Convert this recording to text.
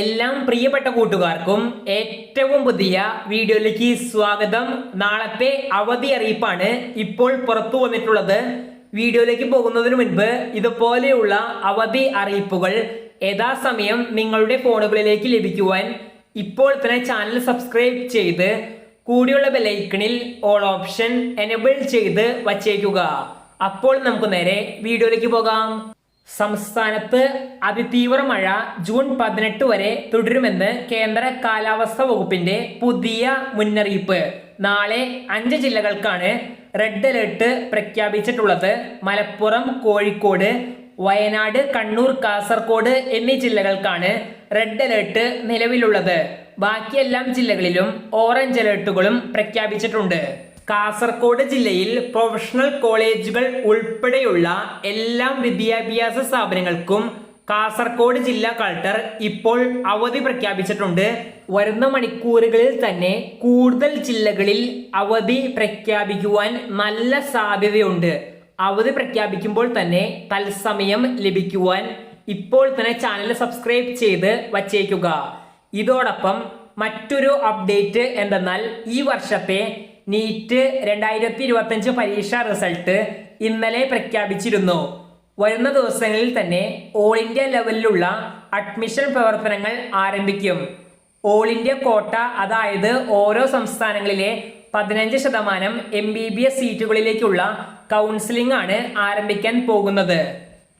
എല്ലാം പ്രിയപ്പെട്ട കൂട്ടുകാർക്കും ഏറ്റവും പുതിയ വീഡിയോയിലേക്ക് സ്വാഗതം. നാളത്തെ അവധി അറിയിപ്പാണ് ഇപ്പോൾ പുറത്തു വന്നിട്ടുള്ളത്. വീഡിയോയിലേക്ക് പോകുന്നതിന് മുൻപ് ഇതുപോലെയുള്ള അവധി അറിയിപ്പുകൾ യഥാസമയം നിങ്ങളുടെ ഫോണുകളിലേക്ക് ലഭിക്കുവാൻ ഇപ്പോൾ തന്നെ ചാനൽ സബ്സ്ക്രൈബ് ചെയ്ത് കൂടിയുള്ള ബെലൈക്കണിൽ ഓൾ ഓപ്ഷൻ എനേബിൾ ചെയ്ത് വച്ചേക്കുക. അപ്പോൾ നമുക്ക് നേരെ വീഡിയോയിലേക്ക് പോകാം. സംസ്ഥാനത്ത് അതിതീവ്ര മഴ ജൂൺ പതിനെട്ട് വരെ തുടരുമെന്ന് കേന്ദ്ര കാലാവസ്ഥ വകുപ്പിന്റെ പുതിയ മുന്നറിയിപ്പ്. നാളെ അഞ്ച് ജില്ലകൾക്കാണ് റെഡ് അലേർട്ട് പ്രഖ്യാപിച്ചിട്ടുള്ളത്. മലപ്പുറം കോഴിക്കോട് വയനാട് കണ്ണൂർ കാസർഗോഡ് എന്നീ ജില്ലകൾക്കാണ് റെഡ് അലേർട്ട് നിലവിലുള്ളത്. ബാക്കിയെല്ലാം ജില്ലകളിലും ഓറഞ്ച് അലേർട്ടുകളും പ്രഖ്യാപിച്ചിട്ടുണ്ട്. കാസർഗോഡ് ജില്ലയിൽ പ്രൊഫഷണൽ കോളേജുകൾ ഉൾപ്പെടെയുള്ള എല്ലാ വിദ്യാഭ്യാസ സ്ഥാപനങ്ങൾക്കും കാസർഗോഡ് ജില്ലാ കളക്ടർ ഇപ്പോൾ അവധി പ്രഖ്യാപിച്ചിട്ടുണ്ട്. വരുന്ന മണിക്കൂറുകളിൽ തന്നെ കൂടുതൽ ജില്ലകളിൽ അവധി പ്രഖ്യാപിക്കുവാൻ നല്ല സാധ്യതയുണ്ട്. അവധി പ്രഖ്യാപിക്കുമ്പോൾ തന്നെ തത്സമയം ലഭിക്കുവാൻ ഇപ്പോൾ തന്നെ ചാനൽ സബ്സ്ക്രൈബ് ചെയ്ത് വച്ചേക്കുക. ഇതോടൊപ്പം മറ്റൊരു അപ്ഡേറ്റ് എന്തെന്നാൽ ഈ വർഷത്തെ നീറ്റ് രണ്ടായിരത്തി ഇരുപത്തഞ്ച് പരീക്ഷാ റിസൾട്ട് ഇന്നലെ പ്രഖ്യാപിച്ചിരുന്നു. വരുന്ന ദിവസങ്ങളിൽ തന്നെ ഓൾ ഇന്ത്യ ലെവലിലുള്ള അഡ്മിഷൻ പ്രവർത്തനങ്ങൾ ആരംഭിക്കും. ഓൾ ഇന്ത്യ കോട്ട അതായത് ഓരോ സംസ്ഥാനങ്ങളിലെ പതിനഞ്ച് ശതമാനം എം ബി ബി എസ് സീറ്റുകളിലേക്കുള്ള കൗൺസിലിംഗ് ആണ് ആരംഭിക്കാൻ പോകുന്നത്.